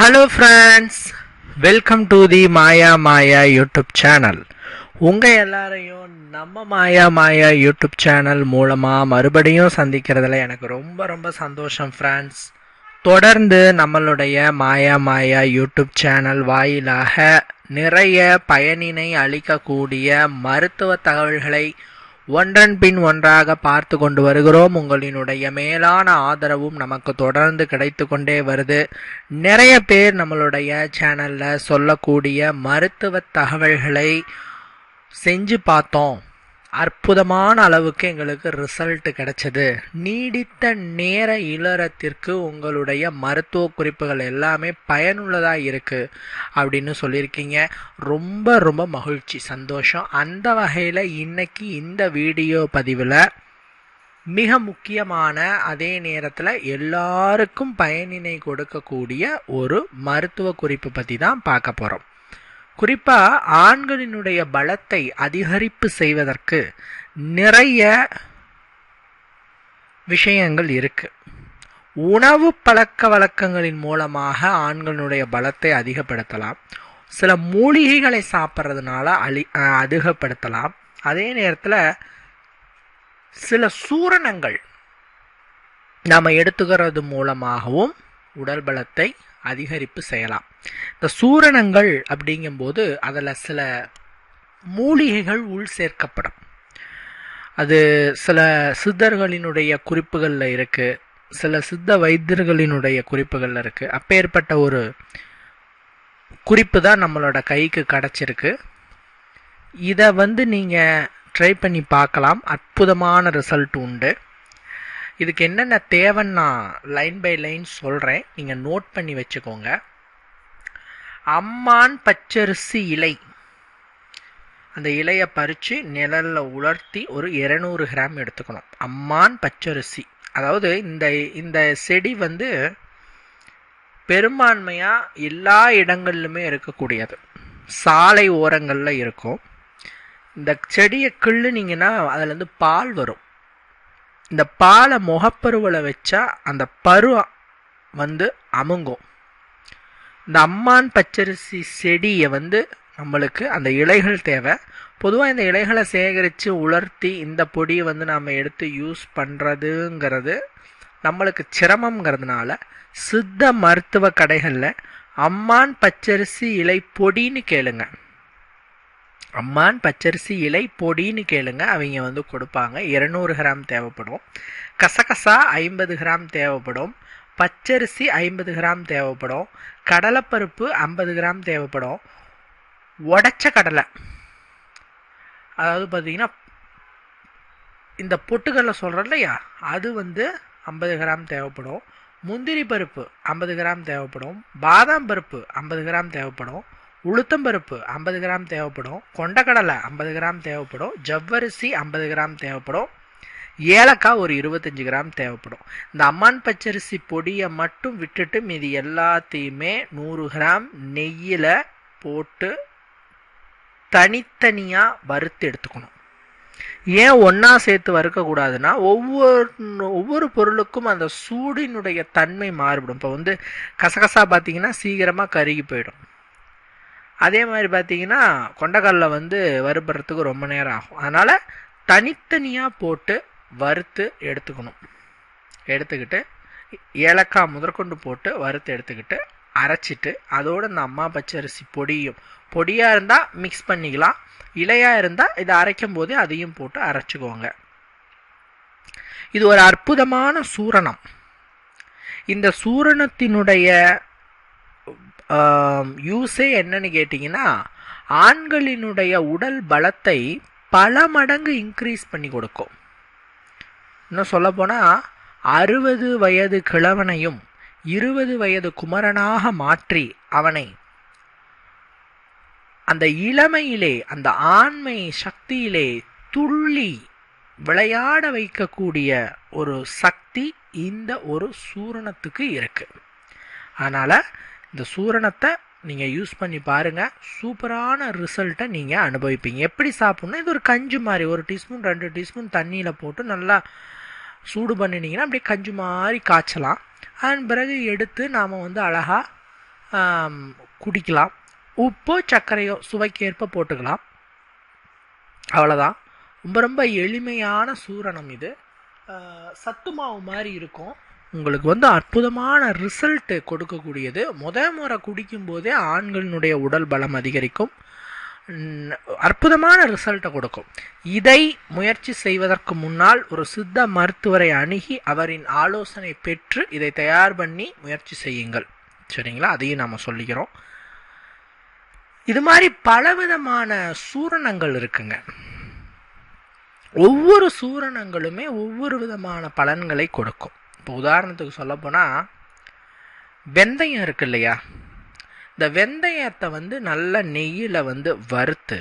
Hello friends welcome to the Maya Maya YouTube channel உங்கள் எல்லாரையும் நம்ம மாயா மாயா யூடியூப் சேனல் மூலமாக மறுபடியும் சந்திக்கிறதுல எனக்கு ரொம்ப ரொம்ப சந்தோஷம் ஃப்ரெண்ட்ஸ் தொடர்ந்து நம்மளுடைய மாயா மாயா யூடியூப் சேனல் வாயிலாக நிறைய பயனினை அளிக்கக்கூடிய மருத்துவ தகவல்களை ஒன்றன் பின் ஒன்றாக பார்த்து கொண்டு வருகிறோம். உங்களினுடைய மேலான ஆதரவும் நமக்கு தொடர்ந்து கிடைத்து கொண்டே வருது. நிறைய பேர் நம்மளுடைய சேனலில் சொல்லக்கூடிய மருத்துவ தகவல்களை செஞ்சு பார்த்தோம். அற்புதமான அளவுக்கு எங்களுக்கு ரிசல்ட் கிடைச்சது. நீடித்த நேர இளரத்திற்கு உங்களுடைய மருத்துவ குறிப்புகள் எல்லாமே பயனுள்ளதாக இருக்குது அப்படின்னு சொல்லியிருக்கீங்க. ரொம்ப ரொம்ப மகிழ்ச்சி சந்தோஷம். அந்த வகையில் இன்னைக்கு இந்த வீடியோ பதிவில் மிக முக்கியமான அதே நேரத்தில் எல்லாருக்கும் பயனினை கொடுக்கக்கூடிய ஒரு மருத்துவ குறிப்பு பற்றி தான் பார்க்க போகிறோம் குறிப்பாக ஆண்களினுடைய பலத்தை அதிகரிப்பு செய்வதற்கு நிறைய விஷயங்கள் இருக்கு. உணவு பழக்க வழக்கங்களின் மூலமாக ஆண்களுடைய பலத்தை அதிகப்படுத்தலாம். சில மூலிகைகளை சாப்பிட்றதுனால அழி அஹ் அதிகப்படுத்தலாம். அதே நேரத்தில் சில சூரணங்கள் நாம் எடுத்துக்கிறது மூலமாகவும் உடல் பலத்தை அதிகரிப்பு செய்யலாம். இந்த சூரணங்கள் அப்படிங்கும்போது அதில் சில மூலிகைகள் உள் சேர்க்கப்படும். அது சில சித்தர்களினுடைய குறிப்புகளில் இருக்குது சில சித்த வைத்தியர்களினுடைய குறிப்புகளில் இருக்குது அப்பேற்பட்ட ஒரு குறிப்பு தான் நம்மளோட கைக்கு கிடச்சிருக்கு. இதை வந்து நீங்கள் ட்ரை பண்ணி பார்க்கலாம். அற்புதமான ரிசல்ட் உண்டு. இதுக்கு என்னென்ன தேவைன்னு நான் லைன் பை லைன் சொல்கிறேன் நீங்கள் நோட் பண்ணி வச்சுக்கோங்க. அம்மான் பச்சரிசி இலை. அந்த இலையை பறித்து நிழலில் உலர்த்தி ஒரு இரநூறு கிராம் எடுத்துக்கணும். அம்மான் பச்சரிசி. அதாவது இந்த இந்த செடி வந்து பெரும்பான்மையாக எல்லா இடங்கள்லுமே இருக்கக்கூடியது. சாலை ஓரங்களில் இருக்கும். இந்த செடியை கிள்ளுனீங்கன்னா அதுலேருந்து பால் வரும். இந்த பாலை முகப்பருவில் வச்சா அந்த பரு வந்து அமுங்கும். இந்த அம்மான் பச்சரிசி செடியை வந்து நம்மளுக்கு அந்த இலைகள் தேவை. பொதுவாக இந்த இலைகளை சேகரித்து உலர்த்தி இந்த பொடியை வந்து நாம் எடுத்து யூஸ் பண்ணுறதுங்கிறது நம்மளுக்கு சிரமங்கிறதுனால சித்த மருத்துவ கடைகளில் அம்மான் பச்சரிசி இலை பொடின்னு கேளுங்க. அம்மான் பச்சரிசி இலை பொடின்னு கேளுங்க. அவங்க வந்து கொடுப்பாங்க. இருநூறு கிராம் தேவைப்படும். கசகசா ஐம்பது கிராம் தேவைப்படும். பச்சரிசி ஐம்பது கிராம் தேவைப்படும். கடலைப்பருப்பு ஐம்பது கிராம் தேவைப்படும். உடச்ச கடலை. அதாவது பார்த்தீங்கன்னா இந்த பொட்டுக்கடலை சொல்கிறோம் இல்லையா? அது வந்து ஐம்பது கிராம் தேவைப்படும். முந்திரி பருப்பு ஐம்பது கிராம் தேவைப்படும். பாதாம் பருப்பு ஐம்பது கிராம் தேவைப்படும். உளுத்தம்பருப்பு ஐம்பது கிராம் தேவைப்படும். கொண்டக்கடலை ஐம்பது கிராம் தேவைப்படும். ஜவ்வரிசி ஐம்பது கிராம் தேவைப்படும். ஏலக்காய் ஒரு இருபத்தஞ்சி கிராம் தேவைப்படும். இந்த அம்மான் பச்சரிசி பொடியை மட்டும் விட்டுட்டு மீதி எல்லாத்தையுமே நூறு கிராம் நெய்யில் போட்டு தனித்தனியாக வறுத்து எடுத்துக்கணும். ஏன் ஒன்றா சேர்த்து வறுக்கக்கூடாதுன்னா ஒவ்வொரு ஒவ்வொரு பொருளுக்கும் அந்த சூடினுடைய தன்மை மாறுபடும். இப்போ வந்து கசகசா பார்த்தீங்கன்னா சீக்கிரமாக கருகி போயிடும். அதே மாதிரி பார்த்தீங்கன்னா கொண்டக்கடலை வந்து வறுபடுறதுக்கு ரொம்ப நேரம் ஆகும். அதனால் தனித்தனியாக போட்டு வறுத்து எடுத்துக்கணும். எடுத்துக்கிட்டு ஏலக்காய் முதற்கொண்டு போட்டு வறுத்து எடுத்துக்கிட்டு அரைச்சிட்டு அதோடு இந்த அம்மா பச்சரிசி பொடியும் பொடியாக இருந்தால் மிக்ஸ் பண்ணிக்கலாம். இலையாக இருந்தால் இதை அரைக்கும் போதே அதையும் போட்டு அரைச்சிக்கோங்க. இது ஒரு அற்புதமான சூரணம். இந்த சூரணத்தினுடைய யூஸே என்னன்னு கேட்டிங்கன்னா ஆண்களினுடைய உடல் பலத்தை பல மடங்கு இன்க்ரீஸ் பண்ணி கொடுக்கும். இன்னும் சொல்லப்போனால் அறுபது வயது கிழவனையும் இருபது வயது குமரனாக மாற்றி அவனை அந்த இளமையிலே அந்த ஆண்மை சக்தியிலே துள்ளி விளையாட வைக்கக்கூடிய ஒரு சக்தி இந்த ஒரு சூரணத்துக்கு இருக்கு. அதனால் இந்த சூரணத்தை நீங்கள் யூஸ் பண்ணி பாருங்கள் சூப்பரான ரிசல்ட்டை நீங்கள் அனுபவிப்பீங்க. எப்படி சாப்பிட்ணும்? இது ஒரு கஞ்சி மாதிரி ஒரு டீஸ்பூன் ரெண்டு டீஸ்பூன் தண்ணியில் போட்டு நல்லா சூடு பண்ணினீங்கன்னா அப்படியே கஞ்சி மாதிரி காய்ச்சலாம். அதன் பிறகு எடுத்து நாம் வந்து அழகாக குடிக்கலாம். உப்போ சர்க்கரையோ சுவைக்கேற்ப போட்டுக்கலாம். அவ்வளோதான் ரொம்ப ரொம்ப எளிமையான சூரணம் இது. சத்து மாவு மாதிரி இருக்கும். உங்களுக்கு வந்து அற்புதமான ரிசல்ட்டு கொடுக்கக்கூடியது. முத முறை குடிக்கும்போதே ஆண்களினுடைய உடல் பலம் அதிகரிக்கும். அற்புதமான ரிசல்ட்டை கொடுக்கும். இதை முயற்சி செய்வதற்கு முன்னால் ஒரு சித்த மருத்துவரை அணுகி அவரின் ஆலோசனை பெற்று இதை தயார் பண்ணி முயற்சி செய்யுங்கள். சரிங்களா? அதையும் நாம் சொல்லிக்கிறோம். இது மாதிரி பலவிதமான சூரணங்கள் இருக்குங்க. ஒவ்வொரு சூரணங்களுமே ஒவ்வொரு விதமான பலன்களை கொடுக்கும். இப்போ உதாரணத்துக்கு சொல்லப்போனால் வெந்தயம் இருக்கு இல்லையா? இந்த வெந்தயத்தை வந்து நல்ல நெய்யில் வந்து வறுத்து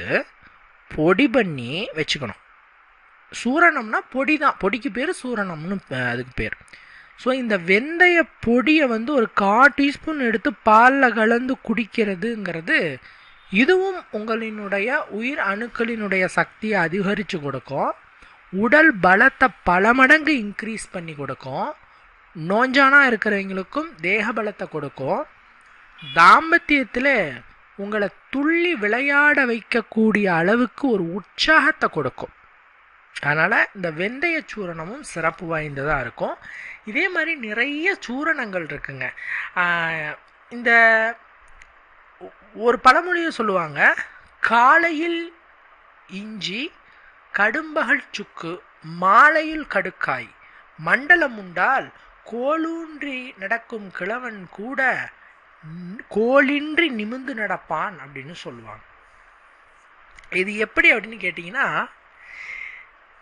பொடி பண்ணி வச்சுக்கணும். சூரணம்னா பொடி தான் பொடிக்கு பேர் சூரணம்னு அதுக்கு பேர். ஸோ இந்த வெந்தய பொடியை வந்து ஒரு கா டீஸ்பூன் எடுத்து பாலில் கலந்து குடிக்கிறதுங்கிறது இதுவும் உங்களினுடைய உயிர் அணுக்களினுடைய சக்தியை அதிகரித்து கொடுக்கும். உடல் பலத்தை பல மடங்கு இன்க்ரீஸ் பண்ணி கொடுக்கும். நோஞ்சானா இருக்கிறவங்களுக்கும் தேக பலத்தை கொடுக்கும். தாம்பத்தியத்தில் உங்களை துள்ளி விளையாட வைக்கக்கூடிய அளவுக்கு ஒரு உற்சாகத்தை கொடுக்கும். அதனால் இந்த வெந்தய சூரணமும் சிறப்பு வாய்ந்ததாக இருக்கும். இதே மாதிரி நிறைய சூரணங்கள் இருக்குங்க. இந்த ஒரு பழமொழியை சொல்லுவாங்க காலையில் இஞ்சி கடும்பகல் சுக்கு மாலையில் கடுக்காய். மண்டலம் உண்டால் கோலூன்றி நடக்கும் கிழவன் கூட கோலின்றி நிமிந்து நடப்பான் அப்படின்னு சொல்லுவாங்க. இது எப்படி அப்படின்னு கேட்டிங்கன்னா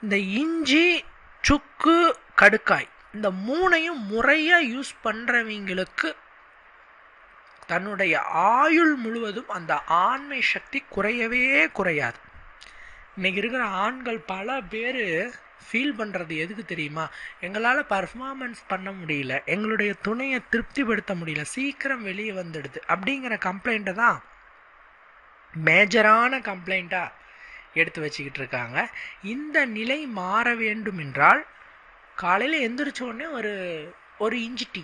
இந்த இஞ்சி சுக்கு கடுக்காய் இந்த மூணையும் முறையாக யூஸ் பண்ணுறவங்களுக்கு தன்னுடைய ஆயுள் முழுவதும் அந்த ஆண்மை சக்தி குறையவே குறையாது. இன்னைக்கு இருக்கிற ஆண்கள் பல பேர் ஃபீல் பண்ணுறது எதுக்கு தெரியுமா? எங்களால் பர்ஃபார்மன்ஸ் பண்ண முடியல. எங்களுடைய துணையை திருப்திப்படுத்த முடியல. சீக்கிரம் வெளியே வந்துடுது. அப்படிங்கிற கம்ப்ளைண்ட்டை தான் மேஜரான கம்ப்ளைண்ட்டாக எடுத்து வச்சுக்கிட்டு இருக்காங்க. இந்த நிலை மாற வேண்டும் என்றால் காலையில் எந்திரிச்ச உடனே ஒரு ஒரு இஞ்சி டீ.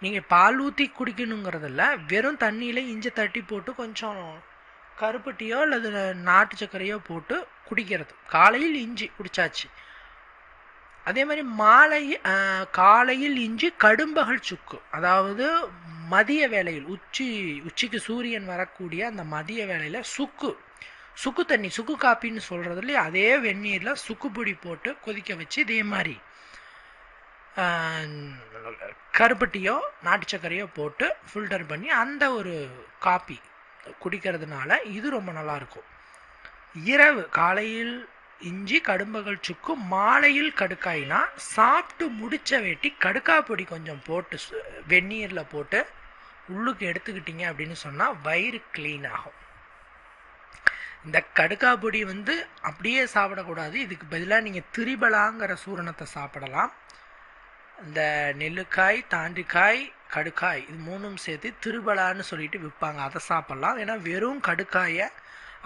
நீங்கள் பால் ஊற்றி குடிக்கணுங்கிறதில்ல. வெறும் தண்ணியில் இஞ்சி தட்டி போட்டு கொஞ்சம் கருப்பு டீயோ அல்லது நாட்டு சர்க்கரையோ போட்டு குடிக்கிறது. காலையில் இஞ்சி குடிச்சாச்சு. அதே மாதிரி மாலை காலையில் இஞ்சி கடும்பகல் சுக்கு. அதாவது மதிய வேளையில் உச்சி உச்சிக்கு சூரியன் வரக்கூடிய அந்த மதிய வேளையில் சுக்கு. சுக்கு தண்ணி சுக்கு காப்பின்னு சொல்கிறதுல அதே வெந்நீரில் சுக்கு பொடி போட்டு கொதிக்க வச்சு இதே மாதிரி கருப்பட்டியோ நாட்டு சர்க்கரையோ போட்டு ஃபில்டர் பண்ணி அந்த ஒரு காப்பி குடிக்கிறதுனால இது ரொம்ப நல்லா இருக்கும் இரவு காலையில் இஞ்சி கடும்பகல் சுக்கு மாலையில் கடுக்காய்னா சாப்பிட்டு முடிச்ச வேட்டி கடுக்காப்பொடி கொஞ்சம் போட்டு சு- வெந்நீரில் போட்டு உள்ளுக்கு எடுத்துக்கிட்டீங்க அப்படின்னு சொன்னால் வயிறு க்ளீன் ஆகும். இந்த கடுக்கா பொடி வந்து அப்படியே சாப்பிடக்கூடாது. இதுக்கு பதிலாக நீங்கள் திரிபலாங்கிற சூரணத்தை சாப்பிடலாம். இந்த நெல்லுக்காய் தாண்டிக்காய் கடுக்காய் இது மூணும் சேர்த்து திருபலான்னு சொல்லிட்டு விற்பாங்க. அதை சாப்பிட்லாம். ஏன்னா வெறும் கடுக்காயை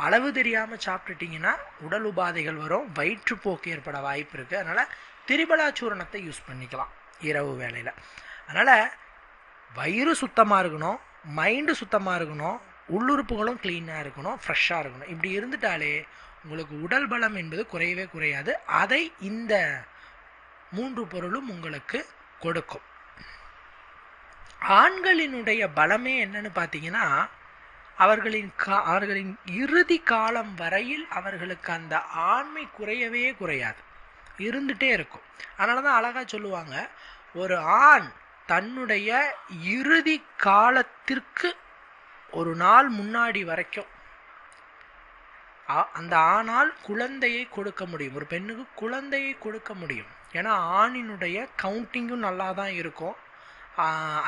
அளவு தெரியாமல் சாப்பிட்டுட்டிங்கன்னா உடல் உபாதைகள் வரும் வயிற்றுப்போக்கு ஏற்பட வாய்ப்பு இருக்குது அதனால் திரிபலா சூரணத்தை யூஸ் பண்ணிக்கலாம் இரவு வேலையில் அதனால் வயிறு சுத்தமாக இருக்கணும் மைண்டு சுத்தமாக இருக்கணும் உள்ளுறுப்புகளும் க்ளீனாக இருக்கணும் ஃப்ரெஷ்ஷாக இருக்கணும். இப்படி இருந்துட்டாலே உங்களுக்கு உடல் பலம் என்பது குறையவே குறையாது. அதை இந்த மூன்று பொருளும் உங்களுக்கு கொடுக்கும். ஆண்களினுடைய பலமே என்னன்னு பார்த்தீங்கன்னா அவர்களின் கா அவர்களின் இறுதி காலம் வரையில் அவர்களுக்கு அந்த ஆண்மை குறையவே குறையாது. இருந்துகிட்டே இருக்கும். அதனால தான் அழகாக சொல்லுவாங்க ஒரு ஆண் தன்னுடைய இறுதி காலத்திற்கு ஒரு நாள் முன்னாடி வரைக்கும் அந்த ஆணால் குழந்தையை கொடுக்க முடியும். ஒரு பெண்ணுக்கு குழந்தையை கொடுக்க முடியும். ஏன்னா ஆணினுடைய கவுண்டிங்கும் நல்லா தான் இருக்கும்.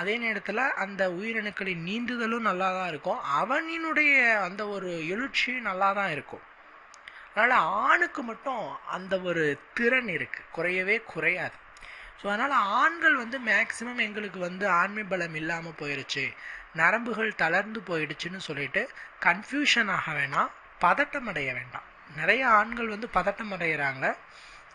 அதே நேரத்தில் அந்த உயிரணுக்களின் நீந்துதலும் நல்லா தான் இருக்கும். அவனினுடைய அந்த ஒரு எழுச்சியும் நல்லா தான் இருக்கும். அதனால் ஆணுக்கு மட்டும் அந்த ஒரு திறன் இருக்குது குறையவே குறையாது. ஸோ அதனால் ஆண்கள் வந்து மேக்சிமம் எங்களுக்கு வந்து ஆண்மை பலம் இல்லாமல் போயிடுச்சு நரம்புகள் தளர்ந்து போயிடுச்சுன்னு சொல்லிட்டு கன்ஃபியூஷன் ஆக வேணாம். பதட்டம் அடைய வேண்டாம். நிறைய ஆண்கள் வந்து பதட்டம் அடைகிறாங்க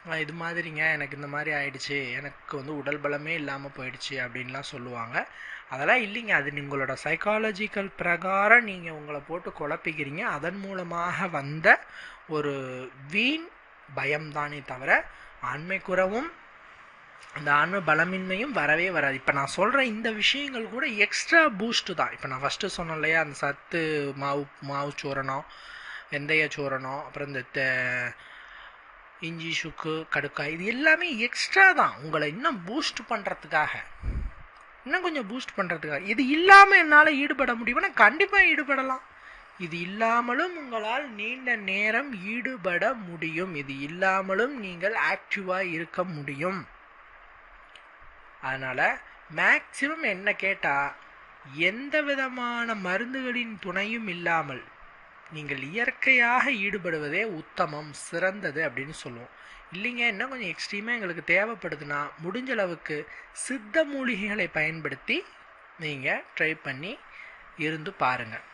இது மாதிரிங்க. எனக்கு இந்த மாதிரி ஆயிடுச்சு. எனக்கு வந்து உடல் பலமே இல்லாமல் போயிடுச்சு அப்படின்லாம் சொல்லுவாங்க. அதெல்லாம் இல்லைங்க. அது உங்களோட சைக்காலஜிக்கல் பிரகாரம் நீங்கள் உங்களை போட்டு குழப்பிக்கிறீங்க. அதன் மூலமாக வந்த ஒரு வீண் பயம்தானே தவிர ஆண்மை குறவும் அந்த ஆன்ம பலமின்மையும் வரவே வராது. இப்போ நான் சொல்கிற இந்த விஷயங்கள் கூட எக்ஸ்ட்ரா பூஸ்ட்டு தான். இப்போ நான் ஃபஸ்ட்டு சொன்னேன் இல்லையா? அந்த சத்து மாவு மாவு சூரணம் வெந்தய சூரணம் அப்புறம் இந்த தெ- இஞ்சி சுக்கு கடுக்காய் இது எல்லாமே எக்ஸ்ட்ரா தான். உங்களை இன்னும் பூஸ்ட் பண்ணுறதுக்காக இன்னும் கொஞ்சம் பூஸ்ட் பண்ணுறதுக்காக இது இல்லாமல் என்னால் ஈடுபட முடியும்னா கண்டிப்பாக ஈடுபடலாம். இது இல்லாமலும் உங்களால் நீண்ட நேரம் ஈடுபட முடியும். இது இல்லாமலும் நீங்கள் ஆக்டிவாக இருக்க முடியும். அதனால் மேக்சிமம் என்ன கேட்டால் எந்த விதமான மருந்துகளின் துணையும் இல்லாமல் நீங்கள் இயற்கையாக ஈடுபடுவதே உத்தமம் சிறந்தது அப்படின்னு சொல்லுவோம். இல்லைங்க இன்னும் கொஞ்சம் எக்ஸ்ட்ரீமாக எங்களுக்கு தேவைப்படுதுன்னா முடிஞ்ச அளவுக்கு சித்த மூலிகைகளை பயன்படுத்தி நீங்கள் ட்ரை பண்ணி இருந்து பாருங்கள்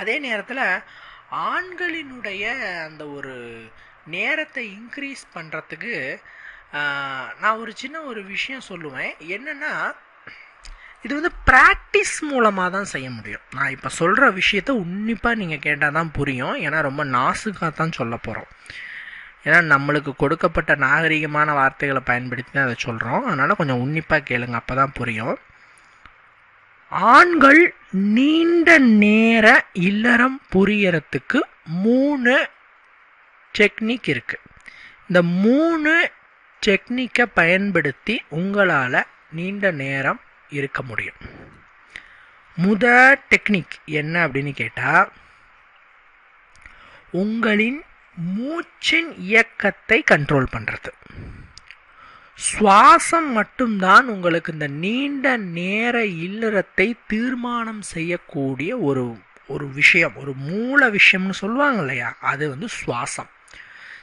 அதே நேரத்தில் ஆண்களினுடைய அந்த ஒரு நேரத்தை இன்க்ரீஸ் பண்ணுறதுக்கு நான் ஒரு சின்ன ஒரு விஷயம் சொல்லுவேன். என்னென்னா இது வந்து ப்ராக்டிஸ் மூலமாக தான் செய்ய முடியும். நான் இப்போ சொல்கிற விஷயத்த உன்னிப்பாக நீங்கள் கேட்டால் தான் புரியும். ஏன்னா ரொம்ப நாசுக்காக தான் சொல்ல போகிறோம் ஏன்னா நம்மளுக்கு கொடுக்கப்பட்ட நாகரிகமான வார்த்தைகளை பயன்படுத்தி தான் அதை சொல்கிறோம் அதனால் கொஞ்சம் உன்னிப்பாக கேளுங்க அப்போ தான் புரியும். ஆண்கள் நீண்ட நேர இல்லறம் புரியறதுக்கு மூணு டெக்னிக் இருக்குது இந்த மூணு டெக்னிக்கை பயன்படுத்தி உங்களால் நீண்ட நேரம் இருக்க முடியும். முத டெக்னிக் என்ன அப்படின்னு கேட்டால் உங்களின் மூச்சின் இயக்கத்தை கண்ட்ரோல் பண்ணுறது சுவாசம் மட்டும்தான் உங்களுக்கு இந்த நீண்ட நேர இல்லறத்தை தீர்மானம் செய்யக்கூடிய ஒரு ஒரு விஷயம் ஒரு மூல விஷயம்னு சொல்லுவாங்க இல்லையா? அது வந்து சுவாசம்.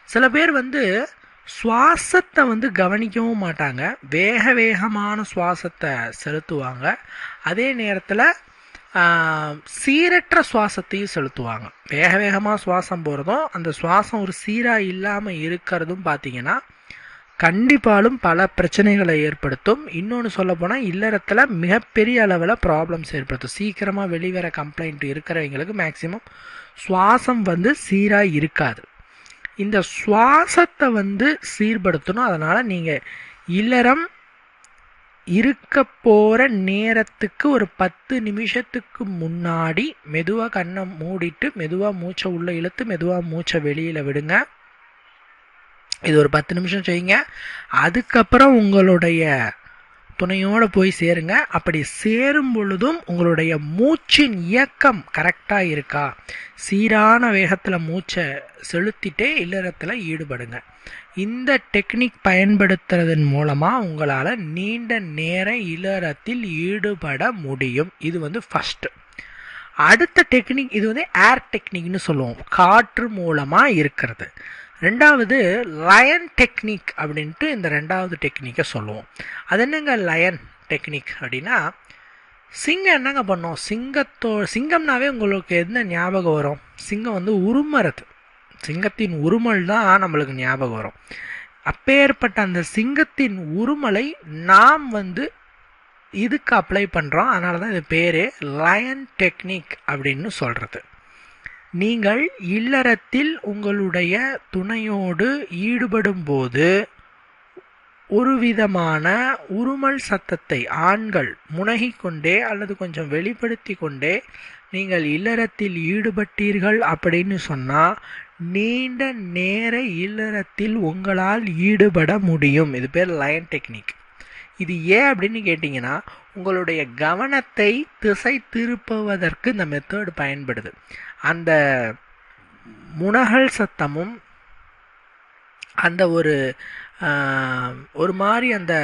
சில பேர் வந்து சுவாசத்தை வந்து கவனிக்கவும் மாட்டாங்க. வேக வேகமான சுவாசத்தை செலுத்துவாங்க. அதே நேரத்தில் சீரற்ற சுவாசத்தையும் செலுத்துவாங்க. வேக வேகமாக சுவாசம் போகிறதும் அந்த சுவாசம் ஒரு சீராக இல்லாமல் இருக்கிறதும் பார்த்தீங்கன்னா கண்டிப்பாலும் பல பிரச்சனைகளை ஏற்படுத்தும். இன்னொன்று சொல்ல போனால் இல்லறத்தில் மிகப்பெரிய அளவில் ப்ராப்ளம்ஸ் ஏற்படுத்தும். சீக்கிரமாக வெளிவர கம்ப்ளைண்ட் இருக்கிறவங்களுக்கு மேக்சிமம் சுவாசம் வந்து சீராக இருக்காது. இந்த சுவாசத்தை வந்து சீர்படுத்தணும். அதனால் நீங்கள் இல்லறம் இருக்க போகிற நேரத்துக்கு ஒரு பத்து நிமிஷத்துக்கு முன்னாடி மெதுவாக கண்ணை மூடிட்டு மெதுவாக மூச்சை உள்ளே இழுத்து மெதுவாக மூச்சை வெளியில் விடுங்க. இது ஒரு பத்து நிமிஷம் செய்யுங்க. அதுக்கப்புறம் உங்களுடைய துணையோடு போய் சேருங்க. அப்படி சேரும் பொழுதும் உங்களுடைய மூச்சின் இயக்கம் கரெக்டாக இருக்கா? சீரான வேகத்தில் மூச்சை செலுத்திட்டே இல்லறத்தில் ஈடுபடுங்க. இந்த டெக்னிக் பயன்படுத்துறதன் மூலமாக உங்களால் நீண்ட நேர இல்லறத்தில் ஈடுபட முடியும். இது வந்து ஃபஸ்ட்டு அடுத்த டெக்னிக் இது வந்து ஏர் டெக்னிக்னு சொல்லுவோம். காற்று மூலமாக இருக்கிறது. ரெண்டாவது லயன் டெக்னிக் அப்படின்ட்டு இந்த ரெண்டாவது டெக்னிக்கை சொல்லுவோம். அது என்னங்க லயன் டெக்னிக் அப்படின்னா சிங்கம் என்னங்க பண்ணும்? சிங்கத்தோ சிங்கம்னாவே உங்களுக்கு என்ன ஞாபகம் வரும்? சிங்கம் வந்து உருமறது. சிங்கத்தின் உருமல் தான் நம்மளுக்கு ஞாபகம் வரும். அப்பேற்பட்ட அந்த சிங்கத்தின் உருமலை நாம் வந்து இதுக்கு அப்ளை பண்ணுறோம் அதனால தான் இது பேர் லயன் டெக்னிக் அப்படின்னு சொல்கிறது நீங்கள் இல்லறத்தில் உங்களுடைய துணையோடு ஈடுபடும் போது உருமல் சத்தத்தை ஆண்கள் முனகிக்கொண்டே அல்லது கொஞ்சம் வெளிப்படுத்தி கொண்டே நீங்கள் இல்லறத்தில் ஈடுபட்டீர்கள் அப்படின்னு சொன்னால் நீண்ட நேர இல்லறத்தில் உங்களால் ஈடுபட முடியும். இது பேர் லயன் டெக்னிக். இது ஏன் அப்படின்னு கேட்டிங்கன்னா உங்களுடைய கவனத்தை திசை திருப்புவதற்கு இந்த மெத்தேடு பயன்படுது. அந்த முனகல் சத்தமும் அந்த ஒரு ஒரு மாதிரி அந்த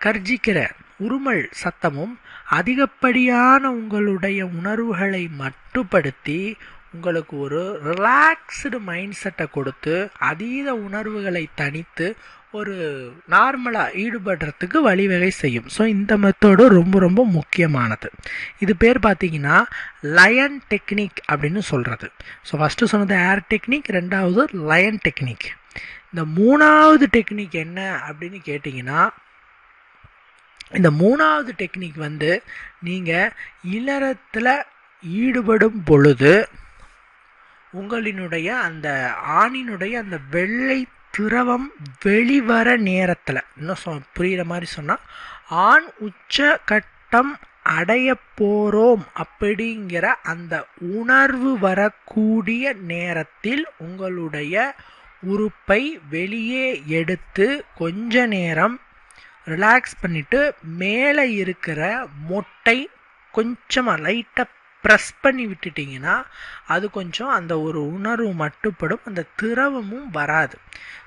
கர்ஜிக்கிற உருமல் சத்தமும் அதிகப்படியான உங்களுடைய உணர்வுகளை மட்டுப்படுத்தி உங்களுக்கு ஒரு ரிலாக்ஸ்டு மைண்ட் செட்டை கொடுத்து அதீத உணர்வுகளை தனித்து ஒரு நார்மலாக ஈடுபடுறதுக்கு வழிவகை செய்யும். ஸோ இந்த மெத்தடு ரொம்ப ரொம்ப முக்கியமானது. இது பேர் பார்த்தீங்கன்னா லயன் டெக்னிக் அப்படின்னு சொல்கிறது ஸோ ஃபஸ்ட்டு சொன்னது ஏர் டெக்னிக் ரெண்டாவது லயன் டெக்னிக் இந்த மூணாவது டெக்னிக் என்ன அப்படின்னு கேட்டிங்கன்னா இந்த மூணாவது டெக்னிக் வந்து நீங்கள் இல்லறத்தில் ஈடுபடும் பொழுது உங்களினுடைய அந்த ஆணினுடைய அந்த வெள்ளை திரவம் வெளிவர நேரத்தில். இன்னும் சொ புரிகிற மாதிரி சொன்னால் ஆண் உச்ச கட்டம் அடைய போகிறோம் அப்படிங்கிற அந்த உணர்வு வரக்கூடிய நேரத்தில் உங்களுடைய உறுப்பை வெளியே எடுத்து கொஞ்ச நேரம் ரிலாக்ஸ் பண்ணிவிட்டு மேலே இருக்கிற மொட்டை கொஞ்சமாக லைட்டாக ப்ரெஸ் பண்ணி விட்டுட்டிங்கன்னா அது கொஞ்சம் அந்த ஒரு உணர்வு மட்டுப்படும் அந்த திரவமும் வராது.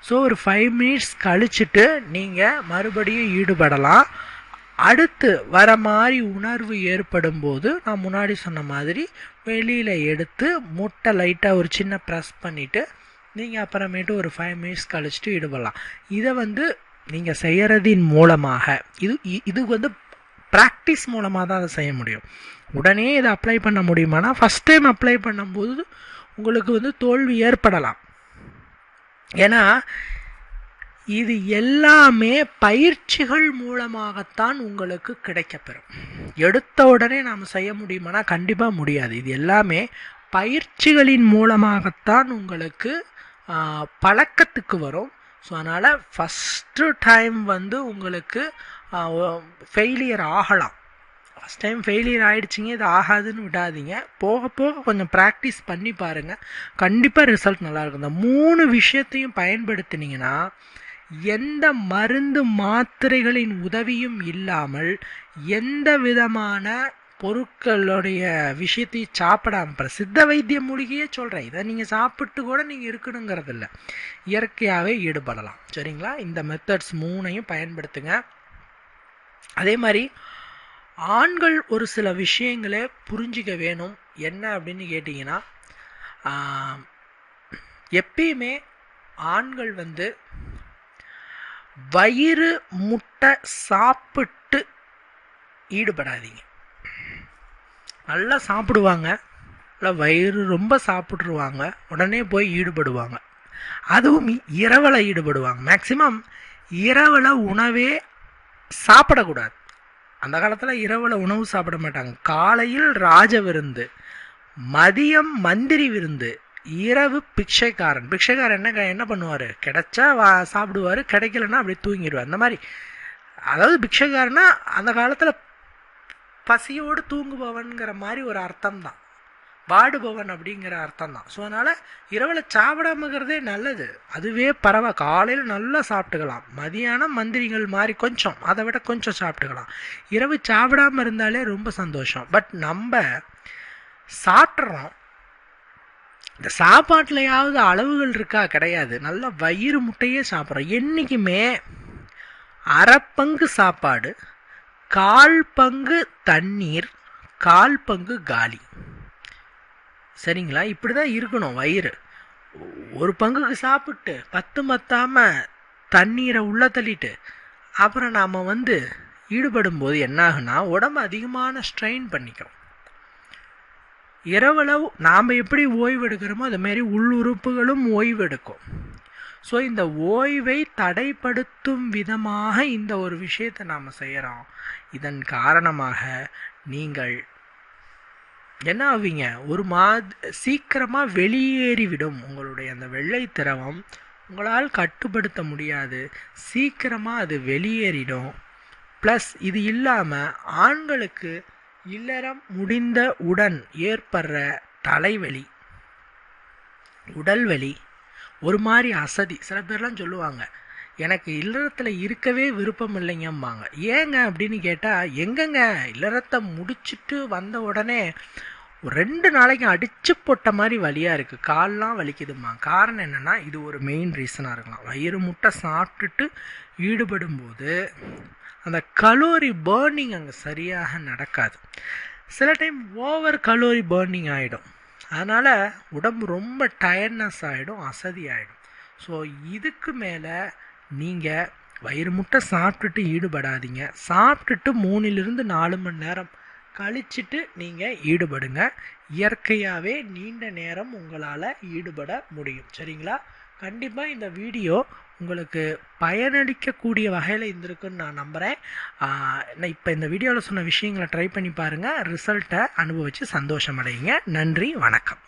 ஸோ ஒரு ஃபைவ் மினிட்ஸ் கழிச்சுட்டு நீங்கள் மறுபடியும் ஈடுபடலாம். அடுத்து வர மாதிரி உணர்வு ஏற்படும் போது நான் முன்னாடி சொன்ன மாதிரி வெளியில் எடுத்து முட்டை லைட்டாக ஒரு சின்ன ப்ரெஸ் பண்ணிவிட்டு நீங்கள் அப்புறமேட்டு ஒரு ஃபைவ் மினிட்ஸ் கழிச்சுட்டு ஈடுபடலாம். இதை வந்து நீங்கள் செய்கிறதின் மூலமாக இது இது வந்து ப்ராக்டிஸ் மூலமாக தான் அதை செய்ய முடியும். உடனே இதை அப்ளை பண்ண முடியுமானா ஃபஸ்ட் டைம் அப்ளை பண்ணும்போது உங்களுக்கு வந்து தோல்வி ஏற்படலாம். ஏன்னா இது எல்லாமே பயிற்சிகள் மூலமாகத்தான் உங்களுக்கு கிடைக்கப்பெறும். எடுத்த உடனே நாம் செய்ய முடியுமானா கண்டிப்பாக முடியாது. இது எல்லாமே பயிற்சிகளின் மூலமாகத்தான் உங்களுக்கு பழக்கத்துக்கு வரும். ஸோ அதனால் ஃபஸ்ட்டு டைம் வந்து உங்களுக்கு ஃபெயிலியர் ஆகலாம். ஃபஸ்ட் டைம் ஃபெயிலியர் ஆகிடுச்சிங்க இது ஆகாதுன்னு விடாதீங்க. போக போக கொஞ்சம் ப்ராக்டிஸ் பண்ணி பாருங்கள் கண்டிப்பாக ரிசல்ட் நல்லாயிருக்கும் இந்த மூணு விஷயத்தையும் பயன்படுத்தினீங்கன்னா எந்த மருந்து மாத்திரைகளின் உதவியும் இல்லாமல் எந்த விதமான பொருட்களுடைய விஷயத்தையும் சாப்பிடாம சித்த வைத்திய மூலிகையே சொல்கிறேன் இதை நீங்கள் சாப்பிட்டு கூட நீங்கள் இருக்கணுங்கிறது இல்லை இயற்கையாகவே ஈடுபடலாம். சரிங்களா? இந்த மெத்தட்ஸ் மூணையும் பயன்படுத்துங்க. அதே மாதிரி ஆண்கள் ஒரு சில விஷயங்களை புரிஞ்சிக்க வேணும். என்ன அப்படின்னு கேட்டிங்கன்னா எப்பயுமே ஆண்கள் வந்து வயிறு முட்டை சாப்பிட்டு ஈடுபடாதீங்க. நல்லா சாப்பிடுவாங்க. நல்லா வயிறு ரொம்ப சாப்பிட்ருவாங்க உடனே போய் ஈடுபடுவாங்க. அதுவும் இரவில் ஈடுபடுவாங்க. மேக்சிமம் இரவில் உணவே சாப்பிடக்கூடாது. அந்த காலத்தில் இரவில் உணவு சாப்பிட மாட்டாங்க. காலையில் ராஜ விருந்து மதியம் மந்திரி விருந்து இரவு பிக்ஷைக்காரன். பிக்ஷைக்காரன் என்ன என்ன பண்ணுவார்? கிடைச்சா வா சாப்பிடுவார் கிடைக்கலன்னா அப்படியே தூங்கிடுவார். அந்த மாதிரி. அதாவது பிக்ஷைக்காரனா அந்த காலத்தில் பசியோடு தூங்குபவன்கிற மாதிரி ஒரு அர்த்தம் தான் வாடுபவன் அப்படிங்கிற அர்த்தம் தான் ஸோ அதனால் இரவில் சாப்பிடாமங்கிறதே நல்லது. அதுவே பறவை காலையில் நல்லா சாப்பிட்டுக்கலாம். மதியானம் மந்திரிகள் மாதிரி கொஞ்சம் அதை விட கொஞ்சம் சாப்பிட்டுக்கலாம். இரவு சாப்பிடாமல் இருந்தாலே ரொம்ப சந்தோஷம். பட் நம்ம சாப்பிட்றோம் இந்த சாப்பாட்டிலையாவது அளவுகள் இருக்கா? கிடையாது. நல்லா வயிறு முட்டையே சாப்பிட்றோம். என்றைக்குமே அரை பங்கு சாப்பாடு கால் பங்கு தண்ணீர் கால் பங்கு காலி. சரிங்களா? இப்படி தான் இருக்கணும் வயிறு. ஒரு பங்குக்கு சாப்பிட்டு பத்து மத்தாமல் தண்ணீரை உள்ளே தள்ளிட்டு அப்புறம் நாம் வந்து ஈடுபடும் போது என்னாகுனா உடம்பு அதிகமான ஸ்ட்ரெயின் பண்ணிக்கும். இரவில் நாம் எப்படி ஓய்வு எடுக்கிறோமோ அதுமாரி உள்ளுறுப்புகளும் ஓய்வு எடுக்கும். ஸோ இந்த ஓய்வை தடைப்படுத்தும் விதமாக இந்த ஒரு விஷயத்தை நாம் செய்கிறோம் இதன் காரணமாக நீங்கள் என்ன ஆவீங்க? ஒரு மா சீக்கிரமாக வெளியேறிவிடும் உங்களுடைய அந்த வெள்ளை திரவம். உங்களால் கட்டுப்படுத்த முடியாது. சீக்கிரமாக அது வெளியேறிடும். ப்ளஸ் இது இல்லாமல் ஆண்களுக்கு இல்லறம் முடிந்த உடன் ஏற்படுற தலைவலி உடல்வலி ஒரு மாதிரி அசதி. சில பேர்லாம் சொல்லுவாங்க எனக்கு இல்லறத்தில் இருக்கவே விருப்பம் இல்லைங்கம்பாங்க. ஏங்க அப்படின்னு கேட்டால் எங்கங்க? இல்லறத்தை முடிச்சுட்டு வந்த உடனே ரெண்டு நாளைக்கு அடிச்சு போட்ட மாதிரி வழியாக இருக்குது கால்லாம் வலிக்குதுமா காரணம் என்னென்னா இது ஒரு மெயின் ரீசனாக இருக்கலாம். வயிறு முட்டை சாப்பிட்டுட்டு ஈடுபடும் போது அந்த கலோரி பேர்னிங் அங்கே சரியாக நடக்காது. சில டைம் ஓவர் கலோரி பேர்னிங் ஆகிடும் அதனால் உடம்பு ரொம்ப டயர்ட்னஸ் ஆகிடும் அசதி ஆகிடும் ஸோ இதுக்கு மேலே நீங்கள் வயிறு முட்டை சாப்பிட்டுட்டு ஈடுபடாதீங்க. சாப்பிட்டுட்டு மூணிலிருந்து நாலு மணி நேரம் கழிச்சிட்டு நீங்கள் ஈடுபடுங்க. இயற்கையாகவே நீண்ட நேரம் உங்களால் ஈடுபட முடியும். சரிங்களா? கண்டிப்பாக இந்த வீடியோ உங்களுக்கு பயனளிக்கக்கூடிய வகையில் இருந்திருக்குன்னு நான் நம்புகிறேன் நான் இப்போ இந்த வீடியோவில் சொன்ன விஷயங்களை ட்ரை பண்ணி பாருங்கள் ரிசல்ட்டை அனுபவித்து சந்தோஷம் அடையுங்க நன்றி வணக்கம்.